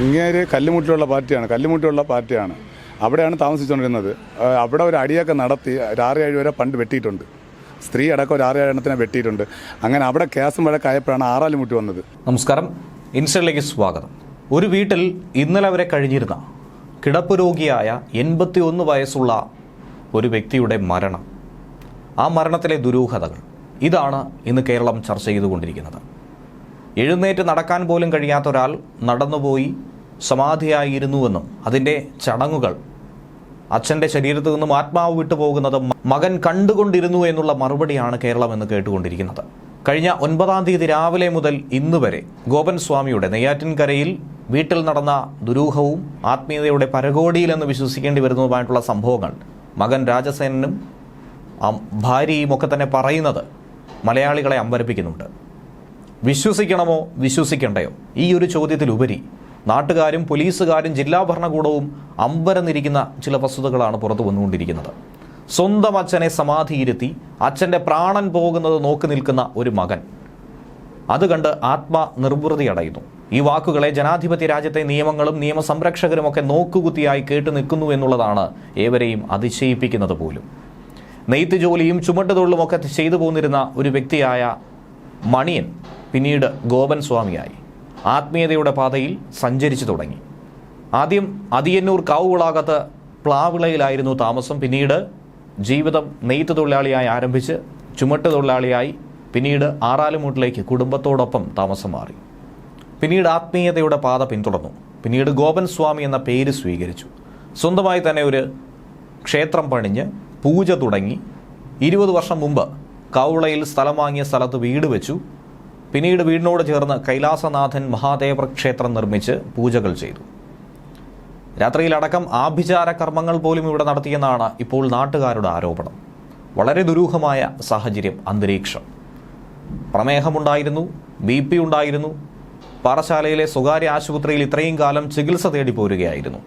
ഇങ്ങേര് കല്ലുമുട്ടിലുള്ള പാർട്ടിയാണ് കല്ലുമുട്ടിയുള്ള പാർട്ടിയാണ്. അവിടെയാണ് താമസിച്ചുകൊണ്ടിരുന്നത്. അവിടെ ഒരു അടിയൊക്കെ നടത്തി ഒരു ആറ് ഏഴ് വരെ പണ്ട് വെട്ടിയിട്ടുണ്ട്. സ്ത്രീ അടക്കം ഒരു ആറ് ഏഴ് എണ്ണത്തിനെ വെട്ടിയിട്ടുണ്ട്. അങ്ങനെ അവിടെ കേസും വഴക്കായപ്പോഴാണ് ആറാലുമുട്ടി വന്നത്. നമസ്കാരം. ഇൻസ്റ്റയിലേക്ക് സ്വാഗതം. ഒരു വീട്ടിൽ ഇന്നലെ വരെ കഴിഞ്ഞിരുന്ന കിടപ്പ് രോഗിയായ എൺപത്തി ഒന്ന് വയസ്സുള്ള ഒരു വ്യക്തിയുടെ മരണം. ആ മരണത്തിലെ ദുരൂഹതകൾ. ഇതാണ് ഇന്ന് കേരളം ചർച്ച ചെയ്തുകൊണ്ടിരിക്കുന്നത്. എഴുന്നേറ്റ് നടക്കാൻ പോലും കഴിയാത്ത ഒരാൾ നടന്നുപോയി സമാധിയായിരുന്നുവെന്നും അതിന്റെ ചടങ്ങുകൾ അച്ഛന്റെ ശരീരത്തിൽ നിന്നും ആത്മാവ് വിട്ടു പോകുന്നത് മകൻ കണ്ടുകൊണ്ടിരുന്നു എന്നുള്ള മറുപടിയാണ് കേരളം എന്ന് കേട്ടുകൊണ്ടിരിക്കുന്നത്. കഴിഞ്ഞ ഒൻപതാം തീയതി രാവിലെ മുതൽ ഇന്ന് വരെ ഗോപൻ സ്വാമിയുടെ നെയ്യാറ്റിൻകരയിൽ വീട്ടിൽ നടന്ന ദുരൂഹവും ആത്മീയതയുടെ പരകോടിയിലെന്ന് വിശ്വസിക്കേണ്ടി വരുന്നതുമായിട്ടുള്ള സംഭവങ്ങൾ മകൻ രാജസേനനും ഭാര്യയും ഒക്കെ തന്നെ പറയുന്നത് മലയാളികളെ അമ്പരപ്പിക്കുന്നുണ്ട്. വിശ്വസിക്കണമോ? വിശ്വസിക്കണ്ടയോ? ഈ ഒരു ചോദ്യത്തിലുപരി നാട്ടുകാരും പോലീസുകാരും ജില്ലാ ഭരണകൂടവും അമ്പരന്നിരിക്കുന്ന ചില വസ്തുതകളാണ് പുറത്തു വന്നുകൊണ്ടിരിക്കുന്നത്. സ്വന്തം അച്ഛനെ സമാധിയിരുത്തി അച്ഛന്റെ പ്രാണൻ പോകുന്നത് നോക്കി നിൽക്കുന്ന ഒരു മകൻ. അത് കണ്ട് ആത്മനിർവൃതി അടയുന്നു. ഈ വാക്കുകളെ ജനാധിപത്യ രാജ്യത്തെ നിയമങ്ങളും നിയമസംരക്ഷകരും ഒക്കെ നോക്കുകുത്തിയായി കേട്ടു നിൽക്കുന്നു എന്നുള്ളതാണ് ഏവരെയും അതിശയിപ്പിക്കുന്നത് പോലും. നെയ്ത്ത് ജോലിയും ചുമട്ടുതൊഴിലും ഒക്കെ ചെയ്തു പോന്നിരുന്ന ഒരു വ്യക്തിയായ മണിയൻ പിന്നീട് ഗോപൻ സ്വാമിയായി. ആത്മീയതയുടെ പാതയിൽ സഞ്ചരിച്ചു തുടങ്ങി. ആദ്യം അതിയന്നൂർ കാവുവിളാകത്ത് പ്ലാവിളയിലായിരുന്നു താമസം. പിന്നീട് ജീവിതം നെയ്ത്ത് തൊഴിലാളിയായി ആരംഭിച്ച് ചുമട്ട് തൊഴിലാളിയായി പിന്നീട് ആറാലുമൂട്ടിലേക്ക് കുടുംബത്തോടൊപ്പം താമസം മാറി. പിന്നീട് ആത്മീയതയുടെ പാത പിന്തുടർന്നു. പിന്നീട് ഗോപൻ സ്വാമി എന്ന പേര് സ്വീകരിച്ചു. സ്വന്തമായി തന്നെ ഒരു ക്ഷേത്രം പണിഞ്ഞ് പൂജ തുടങ്ങി. ഇരുപത് വർഷം മുമ്പ് കൗളയിൽ സ്ഥലം വാങ്ങിയ സ്ഥലത്ത് വീട് വെച്ചു. പിന്നീട് വീടിനോട് ചേർന്ന് കൈലാസനാഥൻ മഹാദേവ ക്ഷേത്രം നിർമ്മിച്ച് പൂജകൾ ചെയ്തു. രാത്രിയിലടക്കം ആഭിചാര കർമ്മങ്ങൾ പോലും ഇവിടെ നടത്തിയെന്നാണ് ഇപ്പോൾ നാട്ടുകാരുടെ ആരോപണം. വളരെ ദുരൂഹമായ സാഹചര്യം അന്തരീക്ഷം. പ്രമേഹമുണ്ടായിരുന്നു ബി പി ഉണ്ടായിരുന്നു. പാറശാലയിലെ സ്വകാര്യ ആശുപത്രിയിൽ ഇത്രയും കാലം ചികിത്സ തേടി പോരുകയായിരുന്നു.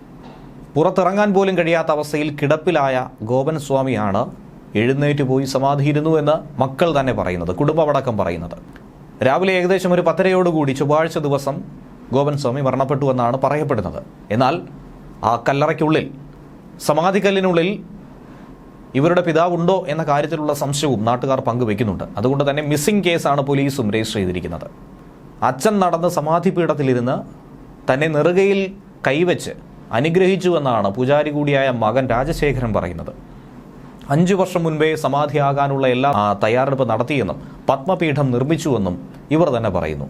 പുറത്തിറങ്ങാൻ പോലും കഴിയാത്ത അവസ്ഥയിൽ കിടപ്പിലായ ഗോപൻ സ്വാമിയാണ് എഴുന്നേറ്റ് പോയി സമാധിയിരുന്നു എന്ന് മക്കൾ തന്നെ പറയുന്നത് കുടുംബമടക്കം പറയുന്നത്. രാവിലെ ഏകദേശം ഒരു പത്തരയോടുകൂടി ചൊവ്വാഴ്ച ദിവസം ഗോപൻ സ്വാമി മരണപ്പെട്ടു എന്നാണ് പറയപ്പെടുന്നത്. എന്നാൽ ആ കല്ലറയ്ക്കുള്ളിൽ സമാധിക്കല്ലിനുള്ളിൽ ഇവരുടെ പിതാവുണ്ടോ എന്ന കാര്യത്തിലുള്ള സംശയവും നാട്ടുകാർ പങ്കുവെക്കുന്നുണ്ട്. അതുകൊണ്ട് തന്നെ മിസ്സിംഗ് കേസാണ് പോലീസും രജിസ്റ്റർ ചെയ്തിരിക്കുന്നത്. അച്ഛൻ നടന്ന് സമാധിപീഠത്തിലിരുന്ന് തന്നെ നെറുകയിൽ കൈവച്ച് അനുഗ്രഹിച്ചുവെന്നാണ് പൂജാരി കൂടിയായ മകൻ രാജശേഖരൻ പറയുന്നത്. അഞ്ചു വർഷം മുൻപേ സമാധിയാകാനുള്ള എല്ലാ തയ്യാറെടുപ്പ് നടത്തിയെന്നും പത്മപീഠം നിർമ്മിച്ചുവെന്നും ഇവർ തന്നെ പറയുന്നു.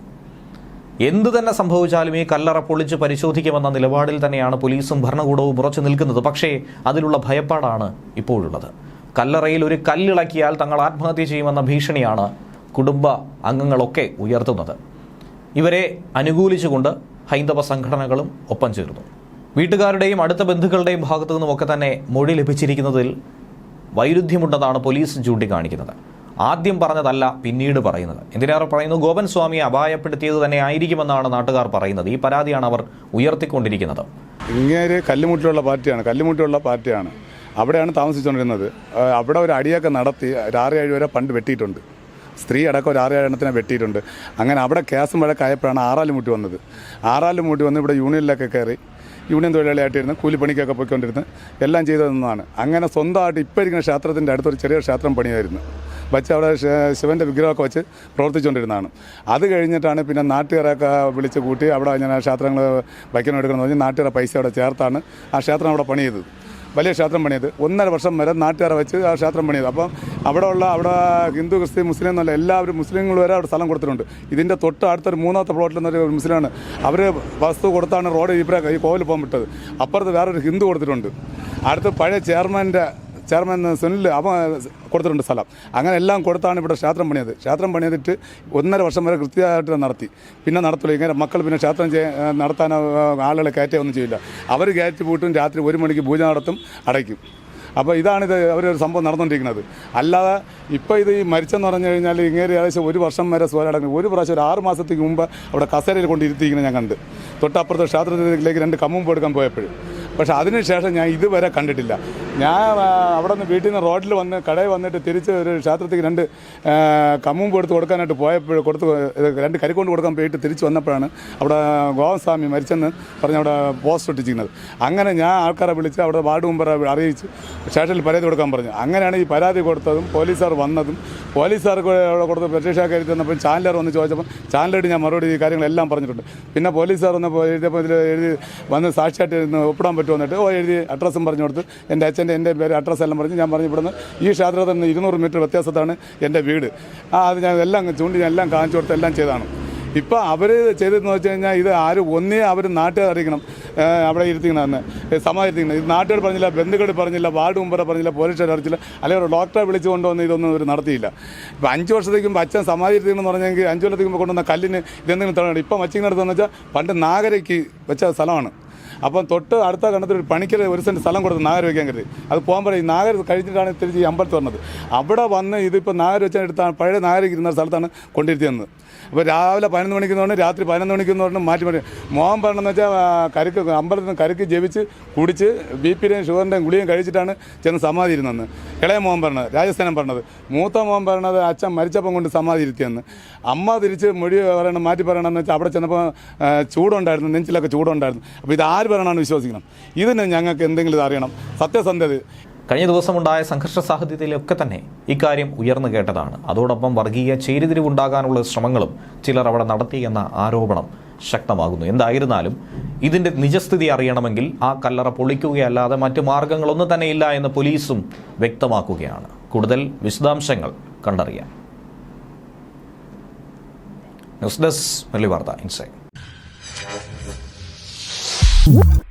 എന്തു തന്നെ സംഭവിച്ചാലും ഈ കല്ലറ പൊളിച്ച് പരിശോധിക്കുമെന്ന നിലപാടിൽ തന്നെയാണ് പോലീസും ഭരണകൂടവും ഉറച്ചു നിൽക്കുന്നത്. പക്ഷേ അതിലുള്ള ഭയപ്പാടാണ് ഇപ്പോഴുള്ളത്. കല്ലറയിൽ ഒരു കല്ലിളക്കിയാൽ തങ്ങൾ ആത്മഹത്യ ചെയ്യുമെന്ന ഭീഷണിയാണ് കുടുംബ അംഗങ്ങളൊക്കെ ഉയർത്തുന്നത്. ഇവരെ അനുകൂലിച്ചുകൊണ്ട് ഹൈന്ദവ സംഘടനകളും ഒപ്പം ചേർന്നു വീട്ടുകാരുടെയും അടുത്ത ബന്ധുക്കളുടെയും ഭാഗത്തു നിന്നുമൊക്കെ തന്നെ മൊഴി ലഭിച്ചിരിക്കുന്നതിൽ വൈരുദ്ധ്യമുണ്ടെന്നാണ് പോലീസ് ചൂണ്ടിക്കാണിക്കുന്നത്. ആദ്യം പറഞ്ഞതല്ല പിന്നീട് പറയുന്നത്. എന്തിനേറെ പറയുന്നു? ഗോപൻ സ്വാമിയെ അപായപ്പെടുത്തിയത് തന്നെ ആയിരിക്കുമെന്നാണ് നാട്ടുകാർ പറയുന്നത്. ഈ പരാതിയാണ് അവർ ഉയർത്തിക്കൊണ്ടിരിക്കുന്നത്. ഇങ്ങേര് കല്ലുമുട്ടിലുള്ള പാർട്ടിയാണ്. കല്ലുമുട്ടിയുള്ള പാർട്ടിയാണ്. അവിടെയാണ് താമസിച്ചുകൊണ്ടിരുന്നത്. അവിടെ ഒരു അടിയൊക്കെ നടത്തി ഒരു ആറ് ഏഴ് വരെ പണ്ട് വെട്ടിയിട്ടുണ്ട്. സ്ത്രീ അടക്കം ഒരു ആറ് എണ്ണത്തിനെ വെട്ടിയിട്ടുണ്ട്. അങ്ങനെ അവിടെ കേസും വഴക്കായപ്പോഴാണ് ആറാലുമുട്ടി വന്നത്. ആറാലുമുട്ടി വന്ന് ഇവിടെ യൂണിയനിലൊക്കെ കയറി യൂണിയൻ തൊഴിലാളിയായിട്ടിരുന്ന് കൂലിപ്പണിക്കൊക്കെ പോയിക്കൊണ്ടിരുന്ന് എല്ലാം ചെയ്തു തന്നതാണ് അങ്ങനെ സ്വന്തമായിട്ട് ഇപ്പോൾ ഇരിക്കുന്ന ക്ഷേത്രത്തിന്റെ അടുത്തൊരു ചെറിയ ക്ഷേത്രം പണിയായിരുന്നു. വച്ച് അവിടെ ശിവന്റെ വിഗ്രഹമൊക്കെ വെച്ച് പ്രവർത്തിച്ചുകൊണ്ടിരുന്നതാണ് അത് കഴിഞ്ഞിട്ടാണ് പിന്നെ നാട്ടുകാരൊക്കെ വിളിച്ച് കൂട്ടി അവിടെ ഞാൻ ക്ഷേത്രങ്ങൾ വയ്ക്കണം എടുക്കണമെന്ന് പറഞ്ഞ് നാട്ടുകാരെ പൈസ അവിടെ ചേർത്താണ് ആ ക്ഷേത്രം അവിടെ പണിയത് വലിയ ക്ഷേത്രം പണിയത്. ഒന്നര വർഷം വരെ നാട്ടുകാരെ വെച്ച് ആ ക്ഷേത്രം പണിയത്. അപ്പം അവിടെ ഉള്ള അവിടെ ഹിന്ദു ക്രിസ്ത്യൻ മുസ്ലിം എന്നല്ല എല്ലാവരും മുസ്ലിങ്ങൾ വരെ അവിടെ സ്ഥലം കൊടുത്തിട്ടുണ്ട്. ഇതിന്റെ തൊട്ട് അടുത്തൊരു മൂന്നാമത്തെ പ്ലോട്ടിൽ നിന്നൊരു മുസ്ലിമാണ്. അവർ വസ്തു കൊടുത്താണ് റോഡ് ഇവിടെ ഈ കോവിൽ പോകാൻ വിട്ടത്. അപ്പുറത്ത് വേറൊരു ഹിന്ദു കൊടുത്തിട്ടുണ്ട്. അടുത്ത് പഴയ ചെയർമാന്റെ ചെയർമാൻ സുനിൽ അവ കൊടുത്തിട്ടുണ്ട് സ്ഥലം. അങ്ങനെ എല്ലാം കൊടുത്താണ് ഇവിടെ ക്ഷേത്രം പണിയത്. ക്ഷേത്രം പണിതിട്ട് ഒന്നര വർഷം വരെ കൃത്യമായിട്ട് നടത്തി. പിന്നെ നടത്തുള്ളൂ ഇങ്ങനെ മക്കൾ പിന്നെ ക്ഷേത്രം നടത്താനോ ആളുകളെ കയറ്റുക ഒന്നും ചെയ്യില്ല. അവർ കയറ്റി പൂട്ടും രാത്രി ഒരു മണിക്ക് പൂജ നടത്തും അടയ്ക്കും. അപ്പോൾ ഇതാണിത് അവരൊരു സംഭവം നടന്നുകൊണ്ടിരിക്കുന്നത് അല്ലാതെ ഇപ്പോൾ ഇത് ഈ മരിച്ചെന്ന് പറഞ്ഞു കഴിഞ്ഞാൽ ഇങ്ങനെ ഏകദേശം ഒരു വർഷം വരെ സ്വരടങ്ങി ഒരു പ്രാവശ്യം ഒരു ആറ് മാസത്തേക്ക് മുമ്പ് അവിടെ കസേരയിൽ കൊണ്ട് ഇരുത്തിയിരിക്കുന്നത് ഞാൻ കണ്ട്. തൊട്ടപ്പുറത്തെ ക്ഷേത്രത്തിലേക്ക് രണ്ട് കമ്മുമ്പ് എടുക്കാൻ പോയപ്പോഴും. പക്ഷേ അതിനുശേഷം ഞാൻ ഇതുവരെ കണ്ടിട്ടില്ല. ഞാൻ അവിടെ നിന്ന് വീട്ടിൽ നിന്ന് റോഡിൽ വന്ന് കടയിൽ വന്നിട്ട് തിരിച്ച് ഒരു ക്ഷേത്രത്തിൽ രണ്ട് കമ്മും കമ്മുമ്പ് എടുത്ത് കൊടുക്കാനായിട്ട് പോയപ്പോൾ കൊടുത്ത് രണ്ട് കരിക്കൊണ്ട് കൊടുക്കാൻ പോയിട്ട് തിരിച്ച് വന്നപ്പോഴാണ് അവിടെ ഗോവസ്വാമി മരിച്ചെന്ന് പറഞ്ഞ് അവിടെ പോസ്റ്റ് ഒട്ടിച്ചിരുന്നത് അങ്ങനെ ഞാൻ ആൾക്കാരെ വിളിച്ച് അവിടെ വാർഡ് മെമ്പറെ അറിയിച്ച് സ്റ്റേഷനിൽ പരാതി കൊടുക്കാൻ പറഞ്ഞു. അങ്ങനെയാണ് ഈ പരാതി കൊടുത്തതും പോലീസുകാർ വന്നതും. പോലീസുകാർക്ക് അവിടെ കൊടുത്ത് പെറ്റീഷൻ കയറി തന്നപ്പോൾ ചാനലർ വന്ന് ചോദിച്ചപ്പോൾ ചാനലായിട്ട് ഞാൻ മറുപടി ഈ കാര്യങ്ങളെല്ലാം പറഞ്ഞിട്ടുണ്ട്. പിന്നെ പോലീസുകാർ വന്നപ്പോൾ എഴുതിയപ്പോൾ ഇതിൽ എഴുതി വന്ന് സാക്ഷിയായിട്ട് ഒപ്പിടാൻ പറ്റുമോ എന്നിട്ട് ഓ എഴുതി അഡ്രസ്സും പറഞ്ഞു കൊടുത്ത് എന്റെ അച്ഛന്റെ എന്റെ പേര് അഡ്രസ്സ് എല്ലാം പറഞ്ഞ് ഞാൻ പറഞ്ഞു ഇവിടുന്ന് ഈ ക്ഷേത്രത്തിൽ നിന്ന് ഇരുന്നൂറ് മീറ്റർ വ്യത്യാസത്താണ് എന്റെ വീട്. ആ അത് ഞാൻ എല്ലാം ചൂണ്ടി ഞാൻ എല്ലാം കാണിച്ചു കൊടുത്ത് എല്ലാം ചെയ്താണ് ഇപ്പോൾ അവർ ചെയ്തതെന്ന് വെച്ച് കഴിഞ്ഞാൽ ഇത് ആര് ഒന്നേ അവർ നാട്ടുകാർ അറിയിക്കണം. അവിടെ ഇരുത്തിക്കണമെന്ന് സമാധിരിക്കണം ഇത് നാട്ടുകാർ പറഞ്ഞില്ല ബന്ധുക്കൾ പറഞ്ഞില്ല വാർഡ് മെമ്പറെ പറഞ്ഞില്ല പോലീസുകാർ അറിയിച്ചില്ല. അല്ലെങ്കിൽ ഒരു ഡോക്ടറെ വിളിച്ചു കൊണ്ടുവന്ന് ഇതൊന്നും ഇവർ നടത്തിയില്ല. ഇപ്പോൾ അഞ്ച് വർഷത്തേക്കും അച്ഛൻ സമാധി എന്ന് പറഞ്ഞെങ്കിൽ അഞ്ച് കൊല്ലത്തേക്കുമ്പോൾ കൊണ്ടുവന്ന കല്ലിന് ഇതെന്തെങ്കിലും തടയണം. ഇപ്പം വച്ചിങ്ങനടുത്തെന്ന് വെച്ചാൽ പണ്ട് നാഗരയ്ക്ക് വെച്ച സ്ഥലമാണ്. അപ്പം തൊട്ട് അടുത്ത കണ്ടത്തിൽ ഒരു പണിക്കര ഒരു സെന്റ് സ്ഥലം കൊടുത്ത് നാഗർ വയ്ക്കാൻ കരുതി. അത് പോകാൻ പറയും നാഗർ കഴിഞ്ഞിട്ടാണ് തിരിച്ച് ഈ അമ്പലത്തിൽ വന്നത് അവിടെ വന്ന് ഇതിപ്പോൾ നാഗർ വെച്ചാൽ എടുത്താണ് പഴയ നാഗർ ഇരുന്ന സ്ഥലത്താണ് തന്നത് അപ്പോൾ രാവിലെ പതിനൊന്ന് മണിക്ക് പറഞ്ഞു രാത്രി പതിനൊന്ന് മണിക്ക് പറഞ്ഞു മാറ്റി മാറ്റി. മോഹൻ പറഞ്ഞെന്ന് വെച്ചാൽ കരുക്ക് അമ്പലത്തിൽ നിന്ന് കരുക്ക് ജപിച്ച് കുടിച്ച് ബി പിയുടെയും ഷുഗറിന്റെയും ഗുളിയും കഴിച്ചിട്ടാണ് ചെന്ന് സമാധി ഇരുന്നെന്ന് ഇളയ മോഹൻ പറഞ്ഞത് രാജസ്ഥാനം പറഞ്ഞത്. മൂത്ത മോഹൻ പറഞ്ഞത് അച്ഛൻ മരിച്ചപ്പം കൊണ്ട് സമാധി ഇരുത്തിയെന്ന്. അമ്മ തിരിച്ച് മൊഴി പറയണം മാറ്റി പറയണമെന്ന് വെച്ചാൽ അവിടെ ചെന്നപ്പോൾ ചൂടുണ്ടായിരുന്നു നെഞ്ചിലൊക്കെ ചൂടുണ്ടായിരുന്നു. അപ്പോൾ ഇത് ആര് പറയണമെന്ന് വിശ്വസിക്കണം. ഇതിന് ഞങ്ങൾക്ക് എന്തെങ്കിലും അറിയണം. സത്യസന്ധത. കഴിഞ്ഞ ദിവസമുണ്ടായ സംഘർഷ സാഹചര്യത്തിലൊക്കെ തന്നെ ഇക്കാര്യം ഉയർന്നു കേട്ടതാണ്. അതോടൊപ്പം വർഗീയ ചേരിതിരിവുണ്ടാകാനുള്ള ശ്രമങ്ങളും ചിലർ അവിടെ നടത്തിയെന്ന ആരോപണം ശക്തമാകുന്നു. എന്തായിരുന്നാലും ഇതിന്റെ നിജസ്ഥിതി അറിയണമെങ്കിൽ ആ കല്ലറ പൊളിക്കുകയല്ലാതെ മറ്റു മാർഗങ്ങളൊന്നും തന്നെ ഇല്ല എന്ന് പോലീസും വ്യക്തമാക്കുകയാണ്. കൂടുതൽ വിശദാംശങ്ങൾ കണ്ടറിയാം ന്യൂസ് ഡെസ്ക് വാർത്ത ഇൻസൈറ്റ് Whoop!